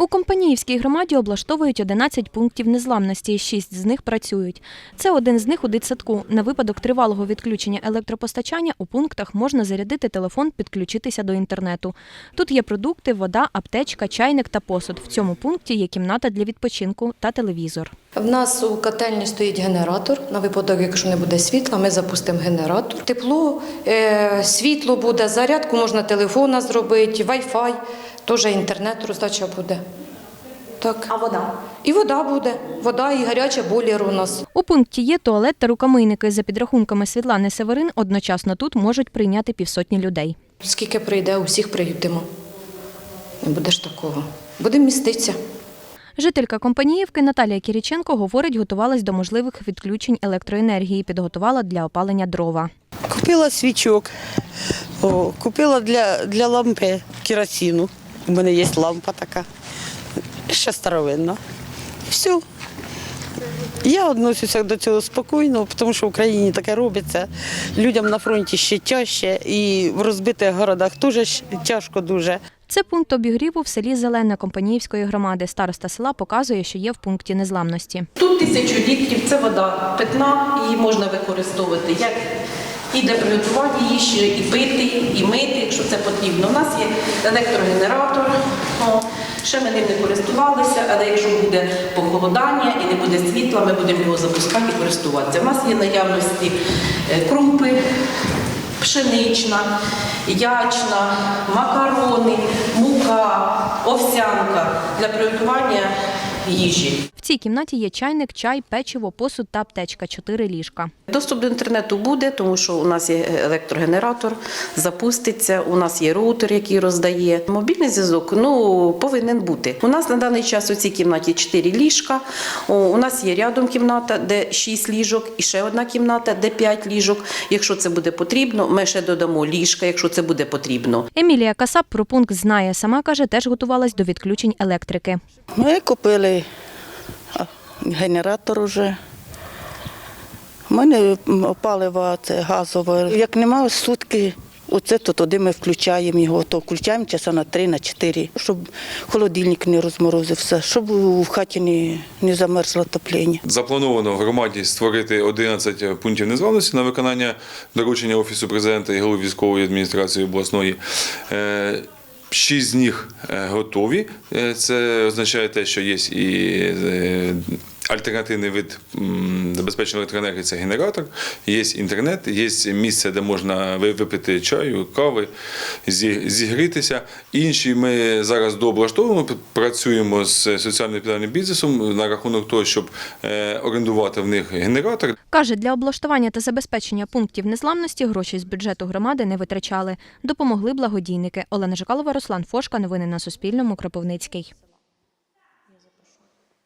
У Компаніївській громаді облаштовують 11 пунктів незламності, 6 з них працюють. Це один з них у дитсадку. На випадок тривалого відключення електропостачання у пунктах можна зарядити телефон, підключитися до інтернету. Тут є продукти, вода, аптечка, чайник та посуд. В цьому пункті є кімната для відпочинку та телевізор. В нас у котельні стоїть генератор. На випадок, якщо не буде світла, ми запустимо генератор. Тепло, е, світло буде, зарядку можна телефона зробити, вай-фай, теж інтернет роздача буде. Так. А вода? І вода буде. Вода і гаряча бойлер у нас. У пункті є туалет та рукомийники. За підрахунками Світлани Северин, одночасно тут можуть прийняти півсотні людей. Скільки прийде, усіх приїдемо. Не буде ж такого. Будемо міститися. Жителька Компаніївки Наталія Кіріченко говорить, готувалась до можливих відключень електроенергії, підготувала для опалення дрова. Купила свічок, купила для, для лампи керосину. У мене є лампа така, ще старовинна. Все. Я відношуся до цього спокійно, тому що в Україні таке робиться. Людям на фронті ще тяжче і в розбитих городах теж тяжко дуже. Це пункт обігріву в селі Зелене Компаніївської громади. Староста села показує, що є в пункті незламності. Тут тисячу літрів, це вода питна, її можна використовувати як і для приготування їжі, і пити, і мити, якщо це потрібно. У нас є електрогенератор. Ще ми ним не користувалися, але якщо буде похолодання і не буде світла, ми будемо його запускати і користуватися. У нас є наявності е, крупи, пшенична, ячна, макарони, мука, овсянка для приготування їжі. В цій кімнаті є чайник, чай, печиво, посуд та аптечка, чотири ліжка. Доступ до інтернету буде, тому що у нас є електрогенератор, запуститься, у нас є роутер, який роздає. Мобільний зв'язок ну, повинен бути. У нас на даний час у цій кімнаті 4 ліжка. У нас є рядом кімната, де 6 ліжок, і ще одна кімната, де 5 ліжок. Якщо це буде потрібно, ми ще додамо ліжка, якщо це буде потрібно. Емілія Касап про пункт знає. Сама каже, теж готувалась до відключень електрики. Ми купили а, генератор уже. У мене паливо це газове. Як немає сутки, оце то туди ми включаємо його, то включаємо часа на три, на чотири, щоб холодильник не розморозився, щоб в хаті не, не замерзло топлення. Заплановано в громаді створити 11 пунктів незламності на виконання доручення Офісу президента і голови військової адміністрації обласної. Шість з них е, готові. Е, Це означає те, що є і е, альтернативний вид забезпечення електроенергії це генератор, є інтернет, є місце, де можна випити чаю, кави, зігрітися. Інші ми зараз дооблаштовуємо, працюємо з соціально відповідальним бізнесом на рахунок того, щоб е, орендувати в них генератор. Каже, для облаштування та забезпечення пунктів незламності гроші з бюджету громади не витрачали. Допомогли благодійники. Олена Жикалова, Руслан Фошка. Новини на Суспільному. Кропивницький.